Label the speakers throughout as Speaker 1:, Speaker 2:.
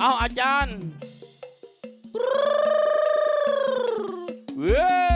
Speaker 1: เอาอาจารย์เว้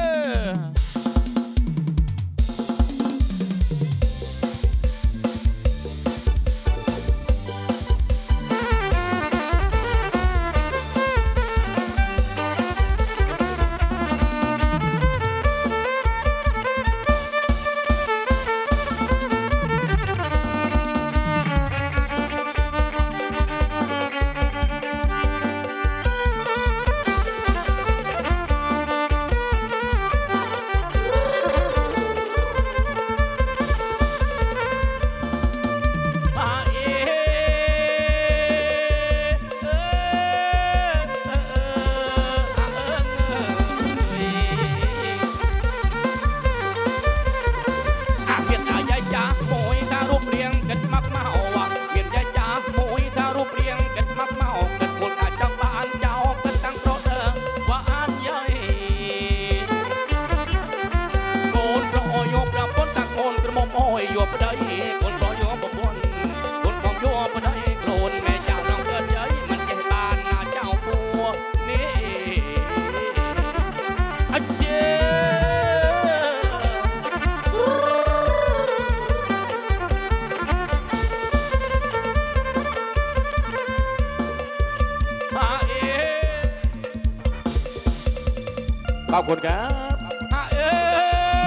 Speaker 1: ขอบ
Speaker 2: คุณครับ
Speaker 1: อะเอ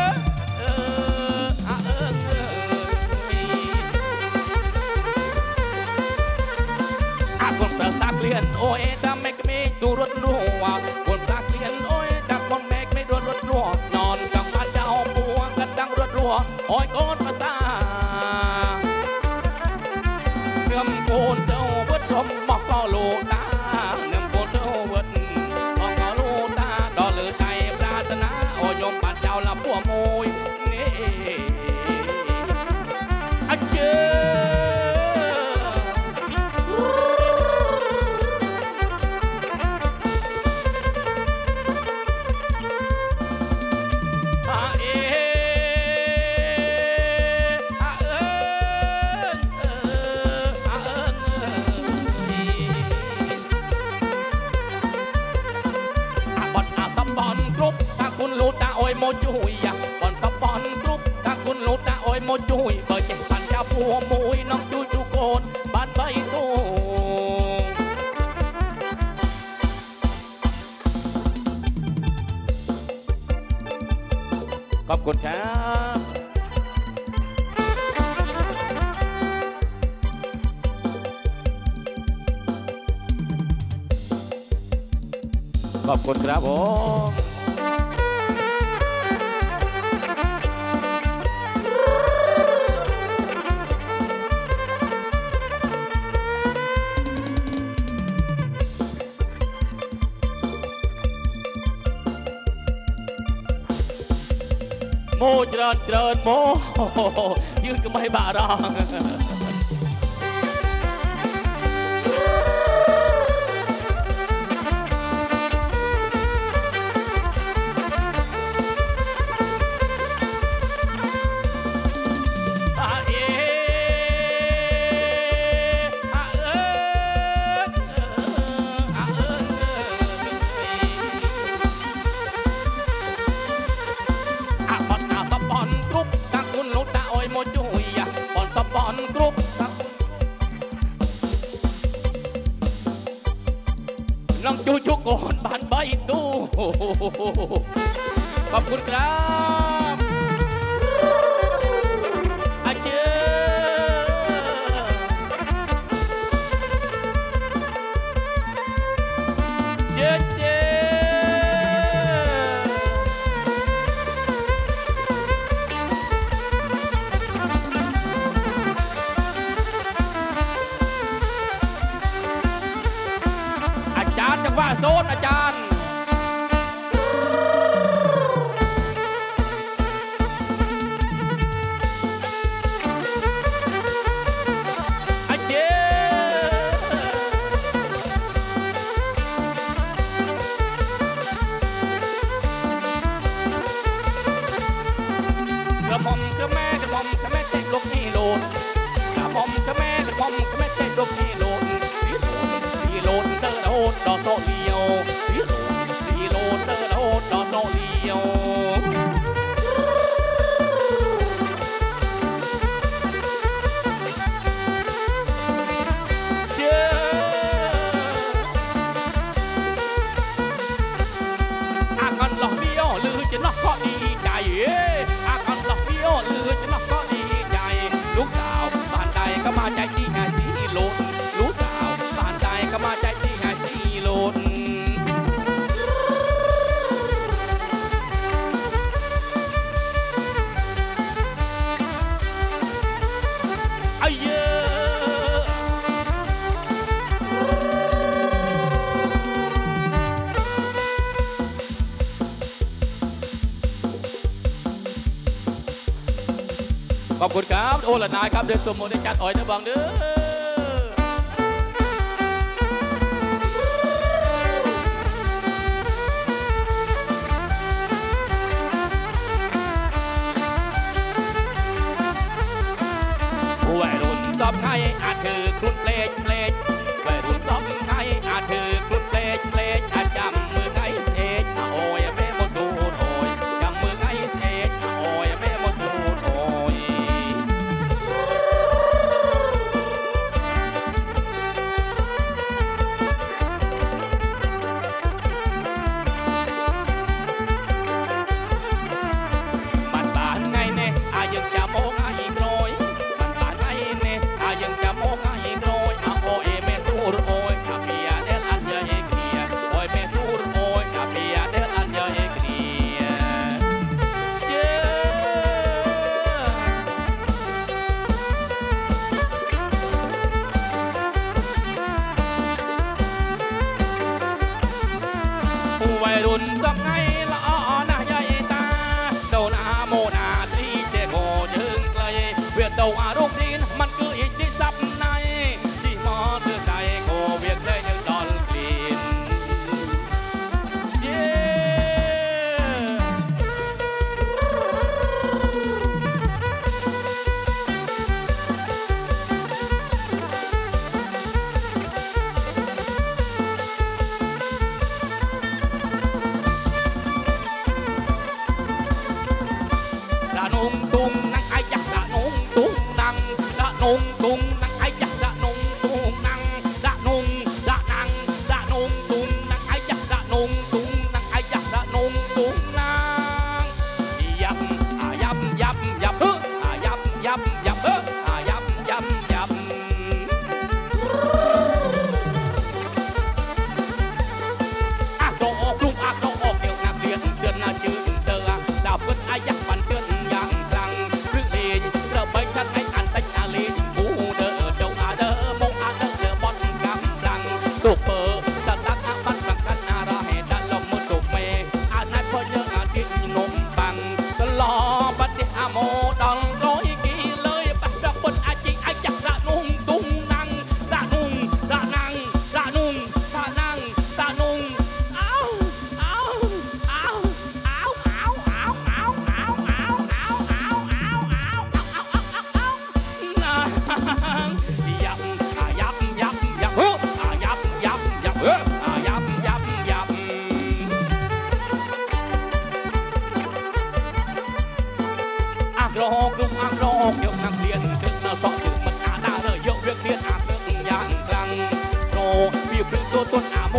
Speaker 1: อเอสักเลี่ยนโอเอตาไม่กมีจูรุถรัว กรุ๊ปถ้าคุณรู้ตาโอยโมจุยอะบอนสปอนกรุ๊ปถ้าคุณรู้ตาโอยโมจุยเบอร์เจ็ดพันเจ้าผัวมุยน้องจุยจุโกนบ้านใบตู้
Speaker 2: ขอบคุณครับขอบคุณครับผม
Speaker 1: ម៉ូច្រើនច្រើនម៉ូយើងកុំឲ្យបារម្ភ ขอบคุณครับอาเจเจเจอาจารย์จังว่าโซนอาจารย์ いい ขอบคุณครับ โอละนายครับเดืสมมูลได้จัดอ้อยนะบังเด้อวัรุ่นสอบให้อาจถือครุ่เพลง รุ่นจำไง Mike Cat รอกยุคอักโรเยุคนักเรียนถึงสองถึงมันอาดาเลยเยอะเรื่องเรียนอาเรื่องอย่างกลางโรคมีพื้นตัวต้นอาโม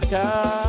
Speaker 2: por.